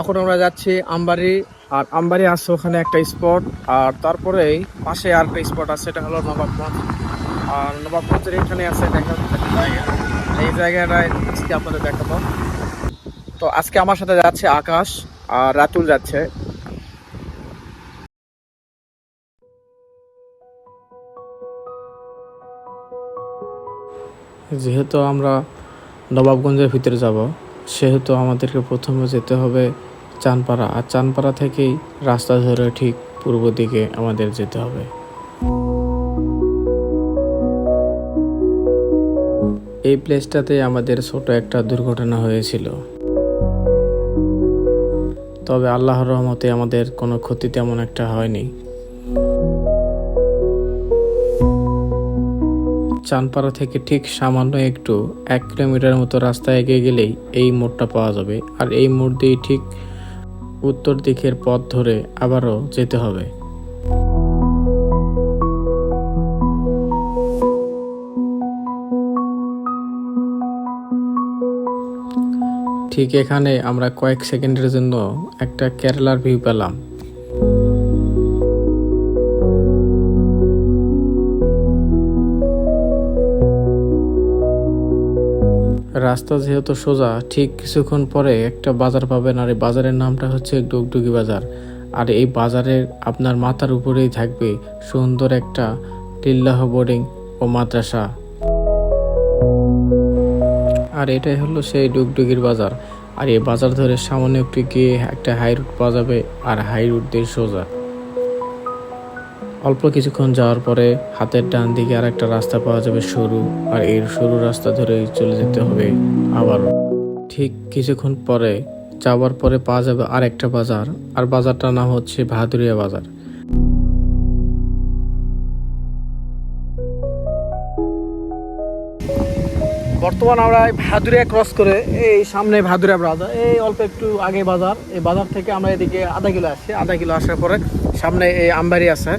এখন আমরা যাচ্ছি আমবাড়ি, আর আমবাড়ি আছে ওখানে একটা স্পট আর তারপরেই পাশে আর একটা স্পট আছে, সেটা হলো নবাবগঞ্জ আর নবাবগঞ্জের এখানে আছে দেখা এই জায়গাটায় আজকে আপনাদের দেখাবো। তো আজকে আমার সাথে যাচ্ছে আকাশ আর রাতুল যাচ্ছে। যেহেতু আমরা নবাবগঞ্জের ভিতরে যাব সেহেতু আমাদেরকে প্রথমে যেতে হবে চানপাড়া, আর চানপাড়া থেকেই রাস্তা ধরে ঠিক পূর্ব দিকে আমাদের যেতে হবে। এই প্লেসটাতে আমাদের ছোট একটা দুর্ঘটনা হয়েছিল। তবে আল্লাহর রহমতে আমাদের কোনো ক্ষতি তেমন একটা হয়নি। চানপাড়া থেকে ঠিক সামান্য একটু এক কিলোমিটার মতো রাস্তা এগিয়ে গেলেই এই মোড়টা পাওয়া যাবে। আর এই মোড় দিয়েই ঠিক উত্তর দিকের পথ ধরে আবারও যেতে হবে। ঠিক এখানে আমরা কয়েক সেকেন্ডের জন্য একটা কেরালার ভিউ পেলাম। রাস্তা যেহেতু সোজা, ঠিক কিছুক্ষণ পরে একটা বাজার পাবেন আর এই বাজারের নামটা হচ্ছে ডুগডুগি বাজার। আর এই বাজারের আপনার মাথার উপরেই থাকবে সুন্দর একটা লিল্লাহ বোর্ডিং ও মাদ্রাসা। আর এটাই হলো সেই ডুগডুগির বাজার। আর এই বাজার ধরে সামনে একটু গিয়ে একটা হাই রুট পাওয়া যাবে আর হাই রুট দিয়ে সোজা। অল্প কিছুক্ষণ যাওয়ার পরে হাতের ডান দিকে আর একটা রাস্তা পাওয়া যাবে সরু, আর এই সরু রাস্তা ধরেই চলে যেতে হবে আবারও। ঠিক কিছুক্ষণ পরে যাওয়ার পরে পাওয়া যাবে আর একটা বাজার, আর বাজারটার নাম হচ্ছে ভাদুরিয়া বাজার। বর্তমান আমরা ভাদুরিয়া ক্রস করে এই সামনে ভাদুরিয়া বাজার, এই অল্প একটু আগে বাজার, এই বাজার থেকে আমরা এদিকে আধা কিলো আসছি আধা কিলো আসার পরে সামনে এই আমবাড়ি আছে।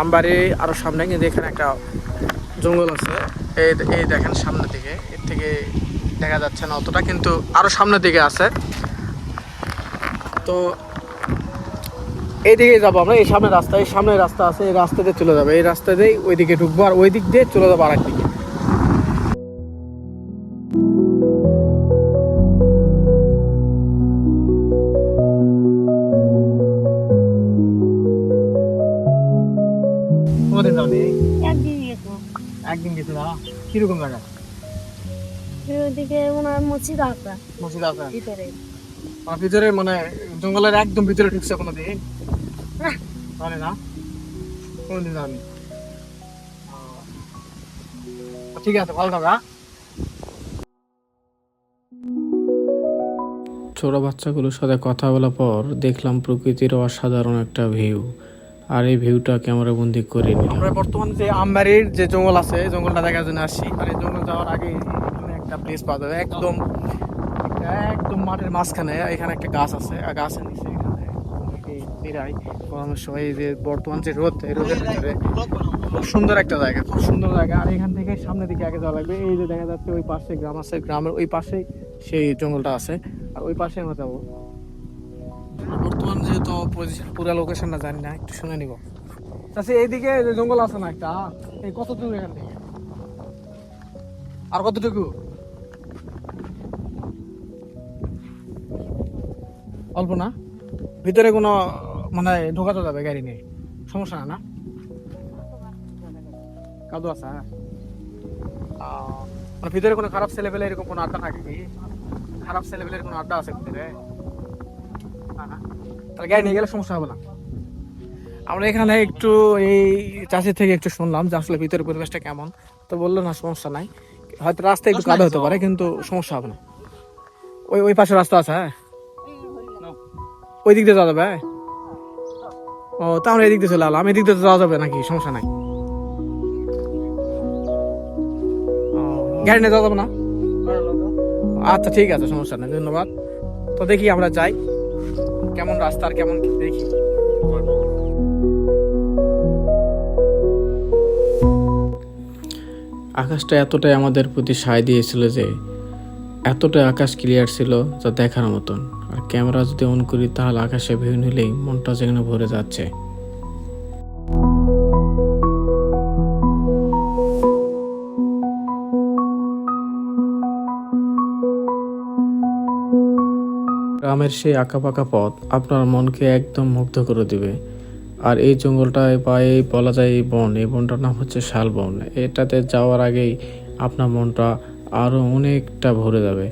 আমবাড়ি আরও সামনে, কিন্তু এখানে একটা জঙ্গল আছে। এই এই দেখেন সামনের দিকে, এর থেকে দেখা যাচ্ছে না অতটা, কিন্তু আরও সামনের দিকে আছে। তো এইদিকে যাব আমরা, এই সামনে রাস্তা এই সামনে রাস্তা আছে, এই রাস্তা দিয়ে চলে যাবে। এই রাস্তা দিয়ে ওইদিকে ঢুকবো, আর ওই দিক দিয়ে চলে যাব আরেক দিকে একদিন গেছো একদিন গেছে না কীরকম জায়গা? মনে হয় মসজিদ মসজিদ ভিতরে। ভিতরে মানে জঙ্গলের একদম ভিতরে ঢুকছে কোনো দিন জানি না। কোনদিন জানি। ঠিক আছে ভালো থাকা ছোট বাচ্চাগুলোর সাথে কথা বলার পর দেখলাম প্রকৃতির অসাধারণ একটা ভিউ। আর এই ভিউটা ক্যামেরা বন্দি করে নিলাম। আমরা বর্তমানে যে আমবাড়ির যে জঙ্গল আছে জঙ্গলটা দেখার জন্য আসছি। আর এই জঙ্গল যাওয়ার আগে একটা প্লেস পাওয়া যাবে। একদম একদম মাঠের মাঝখানে এখানে একটা গাছ আছে। আর গাছের নিচে এখানে যে বর্তমান যে রোদ রোদের খুব সুন্দর একটা জায়গা, খুব সুন্দর জায়গা। আর এখান থেকে সামনের দিকে আগে এই যে দেখা যাচ্ছে ওই পাশে গ্রাম আছে, গ্রামের ওই সেই জঙ্গলটা আছে। আর ওই পাশে আমরা যাব। যেহেতু পুরো লোকেশনটা জানি না, একটু শুনে নিব। চাষি এইদিকে যে জঙ্গল আছে না একটা, এই কতটুকু এখান থেকে? আর কতটুকু? অল্প না? ভিতরে কোনো মানে ঢোকাতে যাবে গাড়ি নিয়ে। সমস্যা না না? কাদু আছে হ্যাঁ? মানে ভিতরে কোনো খারাপ ছেলে পেলে এরকম কোনো আড্ডা থাকে কি? খারাপ ছেলে পেলের কোনো আড্ডা আছে ভিতরে? না। তাহলে গাড়ি নিয়ে গেলে সমস্যা হবে না। আমরা এখানে একটু এই চাষির থেকে একটু শুনলাম যে আসলে ভিতরে পরিবেশটা কেমন। তো বলল, না, সমস্যা নাই। হয়তো রাস্তায় একটু কাদা হতে পারে, কিন্তু সমস্যা হবে না। ওই ওই পাশে রাস্তা আছে হ্যাঁ? ওই দিক দিয়ে যাওয়া যাবে ও, তা আমরা এদিক দিয়ে চলে এলাম। এদিক দিয়ে যাওয়া যাবে নাকি? সমস্যা নাই। গাড়ি নিয়ে যাওয়া যাবে না? আচ্ছা ঠিক আছে, সমস্যা নেই, ধন্যবাদ। তো দেখি আমরা যাই। কেমন রাস্তা আর কেমন দেখি? আকাশটা এতটাই আমাদের প্রতি সায় দিয়েছিল যে, এতটা আকাশ ক্লিয়ার ছিল যা দেখার মতন। আর ক্যামেরা যদি অন করি, তাহলে আকাশে ভিউ নিলেই মনটা যেখানে ভরে যাচ্ছে। গ্রামের সেই আঁকাপাকা পথ আপনার মনকে একদম মুগ্ধ করে দিবে। আর এই জঙ্গলটায় বা এই বলা যায় এই বন, এই বনটার নাম হচ্ছে শালবন। এটাতে যাওয়ার আগেই আপনার মনটা আরও অনেকটা ভরে যাবে।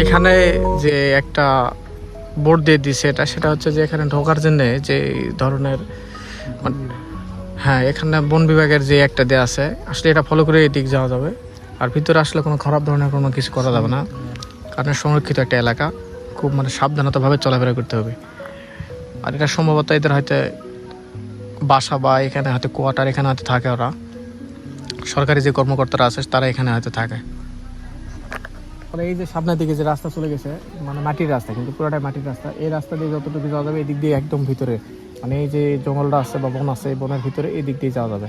এখানে যে একটা বোর্ড দিয়ে দিছে এটা, সেটা হচ্ছে যে এখানে ঢোকার জন্য যে ধরনের মানে- হ্যাঁ এখানে বন বিভাগের যে একটা দেয়া আছে, আসলে এটা ফলো করে এদিক যাওয়া যাবে। আর ভিতরে আসলে কোনো খারাপ ধরনের কোনো কিছু করা যাবে না। কারণ সংরক্ষিত একটা এলাকা, খুব মানে সাবধানতাভাবে চলাফেরা করতে হবে। আর এটা সম্ভবত এদের হয়তো বাসা বা এখানে হয়তো কোয়ার্টার এখানে হয়তো থাকে ওরা। সরকারি যে কর্মকর্তারা আছে, তারা এখানে হয়তো থাকে। মানে এই যে সামনের দিকে যে রাস্তা চলে গেছে মানে মাটির রাস্তা, কিন্তু পুরোটাই মাটির রাস্তা, এই রাস্তা দিয়ে যতটুকু যাওয়া যাবে এই দিক দিয়ে একদম ভিতরে। মানে এই যে জঙ্গলটা আছে বা বন আছে, এই বনের ভিতরে এই দিক দিয়ে যাওয়া যাবে।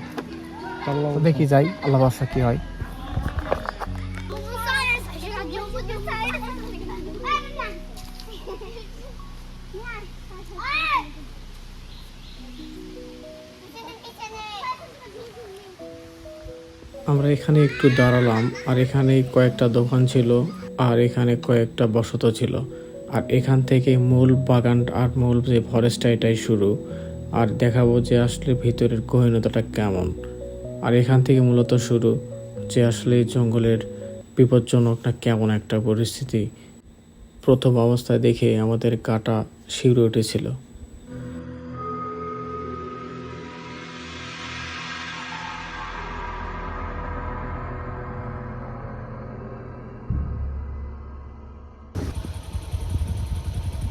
দেখি যাই, আল্লাহ বাসা কি হয়। আমরা এখানে একটু দাঁড়ালাম, আর এখানে কয়েকটা দোকান ছিল, আর এখানে কয়েকটা বসত ছিল। আর এখান থেকে মূল বাগান আর মূল যে ফরেস্টটা এটাই শুরু। আর দেখাবো যে আসলে ভিতরের গহীনতাটা কেমন। আর এখান থেকে মূলত শুরু যে আসলে জঙ্গলের বিপজ্জনকটা কেমন একটা পরিস্থিতি। প্রথম অবস্থায় দেখে আমাদের কাটা শিউরে উঠেছিল।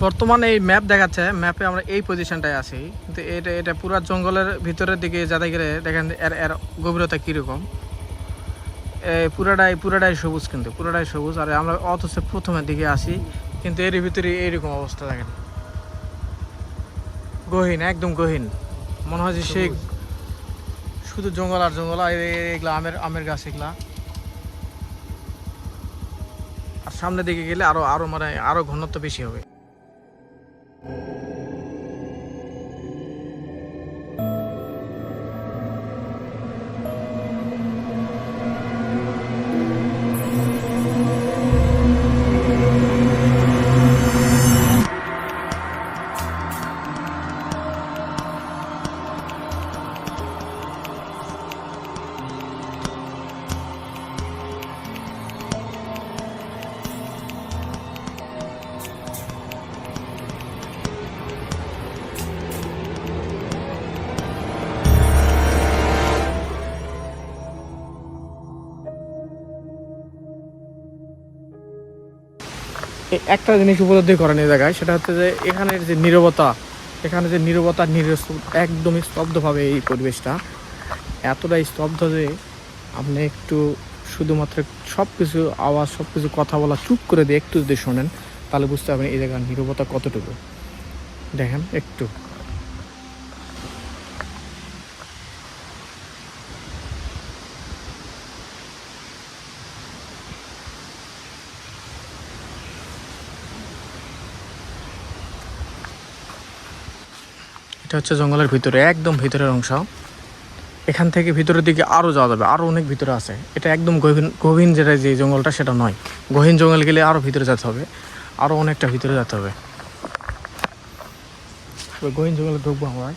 বর্তমানে এই ম্যাপ দেখাচ্ছে ম্যাপে আমরা এই পজিশনটায় আছি। কিন্তু এটা এটা পুরো জঙ্গলের ভিতরের দিকে যাতে গেলে দেখেন এর এর গভীরতা কীরকম। পুরাটাই পুরাটাই সবুজ কিন্তু পুরাটাই সবুজ। আর আমরা অথচ প্রথমের দিকে আসি কিন্তু এর ভিতরে এইরকম অবস্থা দেখেন। গহীন একদম গহীন। মনে হয় যে সেই শুধু জঙ্গল আর জঙ্গল আর এগুলা আমের আমের গাছ এগুলা। আর সামনের দিকে গেলে আরও আরও মানে আরও ঘনত্ব বেশি হবে। একটা জিনিস উপলব্ধি করেন এই জায়গায়, সেটা হচ্ছে যে এখানের যে নিরবতা, এখানে যে নিরবতা নিরস একদমই স্তব্ধভাবে এই পরিবেশটা এতটাই স্তব্ধ যে আপনি একটু শুধুমাত্র সব কিছু আওয়াজ সব কিছু কথা বলা, চুপ করে দিয়ে একটু যদি শোনেন, তাহলে বুঝতে পারবেন এই জায়গার নিরবতা কতটুকু। দেখেন, একটু। এটা হচ্ছে জঙ্গলের ভিতরে, একদম ভিতরের অংশ। এখান থেকে ভিতরের দিকে আরও যাওয়া যাবে আরও অনেক ভিতরে আছে। এটা একদম গভীর গভীর যেটা যে জঙ্গলটা সেটা নয়। গহীন জঙ্গল গেলে আরও ভিতরে যেতে হবে আরও অনেকটা ভিতরে যেতে হবে। গহীন জঙ্গলে ঢুকবো আমরা।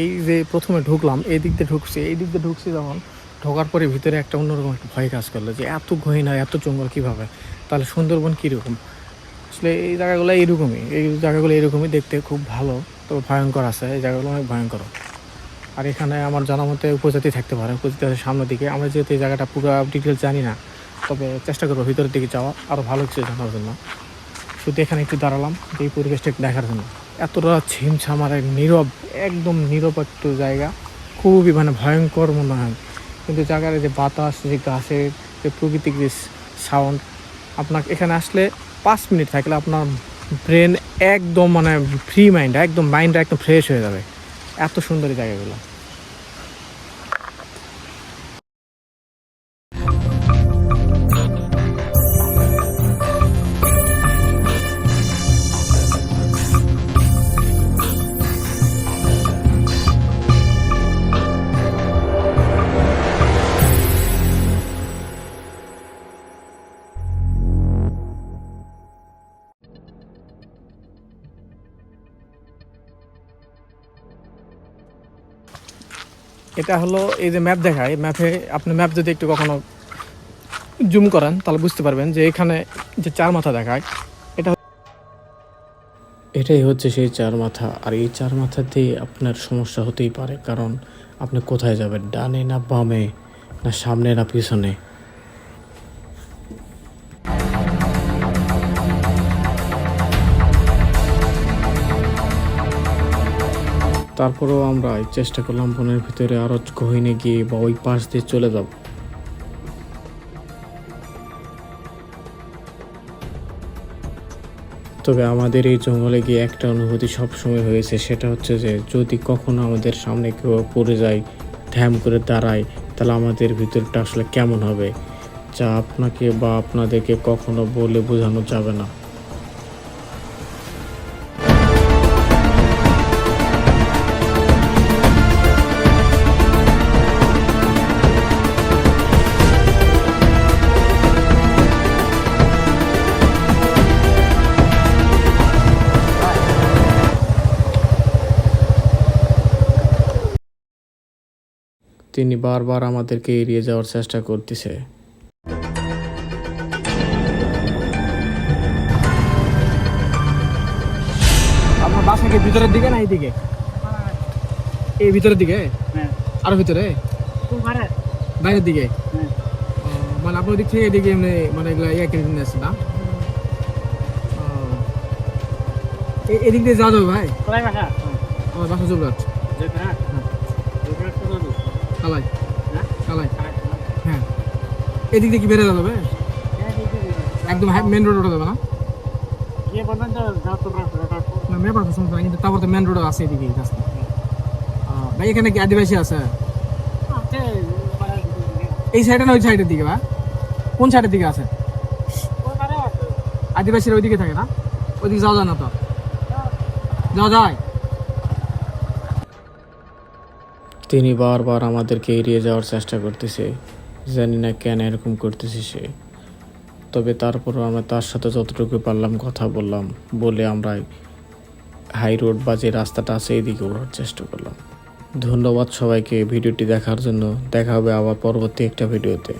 এই যে প্রথমে ঢুকলাম, এই দিক দিয়ে ঢুকছি, এই দিক দিয়ে ঢুকছি যখন, ঢোকার পরে ভিতরে একটা অন্যরকম একটা ভয় কাজ করল যে এত গহীন হয় এত জঙ্গল কীভাবে? তাহলে সুন্দরবন কীরকম? আসলে এই জায়গাগুলো এইরকমই। এই জায়গাগুলো এরকমই দেখতে খুব ভালো, তবে ভয়ঙ্কর আছে। এই জায়গাগুলো অনেক ভয়ঙ্কর। আর এখানে আমার জানা মতে উপজাতি থাকতে পারে, উপজাতি আছে সামনের দিকে। আমরা যেহেতু এই জায়গাটা পুরো ডিটেলস জানি না, তবে চেষ্টা করব ভিতরের দিকে যাওয়া। আরও ভালো কিছু জানার জন্য। শুধু এখানে একটু দাঁড়ালাম, এই পরিবেশটা দেখার জন্য। এতটা ছিমছাম আর এক নীরব, একদম নীরব একটু জায়গা। খুবই মানে ভয়ঙ্কর মনে হয়। কিন্তু জায়গার যে বাতাস, যে গাছের যে প্রাকৃতিক যে সাউন্ড আপনার এখানে আসলে পাঁচ মিনিট থাকলে আপনার ব্রেন একদম মানে ফ্রি মাইন্ড একদম মাইন্ডটা একদম ফ্রেশ হয়ে যাবে। এত সুন্দর জায়গাগুলো। এটা হলো এই যে ম্যাপ দেখায় ম্যাপে আপনি ম্যাপ যদি একটু কখনো জুম করেন, তাহলে বুঝতে পারবেন যে এখানে যে চার মাথা দেখায়, এটা এটাই হচ্ছে সেই চার মাথা, আর এই চার মাথাতেই আপনার সমস্যা হতেই পারে, কারণ আপনি কোথায় যাবেন? ডানে না বামে? না সামনে না পিছনে? তারপরেও আমরা চেষ্টা করলাম বনের ভিতরে আরও গহিনে গিয়ে বা ওই পাশ দিয়ে চলে যাব। তবে আমাদের এই জঙ্গলে গিয়ে একটা অনুভূতি সবসময় হয়েছে, সেটা হচ্ছে যে যদি কখনো আমাদের সামনে কেউ পড়ে যায় ধ্যাম করে দাঁড়ায়, তাহলে আমাদের ভিতরটা আসলে কেমন হবে, যা আপনাকে বা আপনাদেরকে কখনো বলে বোঝানো যাবে না। তিনি বারবার আমাদেরকে এড়িয়ে যাওয়ার চেষ্টা করতেছে। আপনার বাসা কি ভিতরের দিকে না এইদিকে? এই ভিতরের দিকে? আরও ভিতরে? বাইরের। দিকে? মানে আপনার দিক থেকে এদিকে এমনি মানে এগুলা ইয়ে কিনে নিয়ে আসছে না। এদিক দিয়ে যাওয়া যাবে ভাই? আমার বাসা চলে যাচ্ছে। এদিক দিয়ে কি বেড়ে যাবে? একদম মেন রোড ওঠা যাবে না? মেয়ে পারতো সমস্যা কিন্তু তারপর তো মেন রোড আছে এদিকে রাস্তা। ভাই এখানে কি আদিবাসী আছে? এই সাইডে না ওই সাইডের দিকে বা? কোন সাইডের দিকে আছে। আদিবাসীরা ওইদিকে থাকে না? ওইদিকে যাওয়া যায় না তো? যাওয়া যায়? তিনি বারবার আমাদেরকে এড়িয়ে যাওয়ার চেষ্টা করতেছে। জানি না কেন এরকম করতেছে সে। তবে তারপরও আমরা তার সাথে যতটুকু পারলাম কথা বললাম, বলে আমরা হাই রোড বা যে রাস্তাটা আছে এদিকে ওঠার চেষ্টা করলাম। ধন্যবাদ সবাইকে ভিডিওটি দেখার জন্য। দেখা হবে আবার পরবর্তী একটা ভিডিওতে।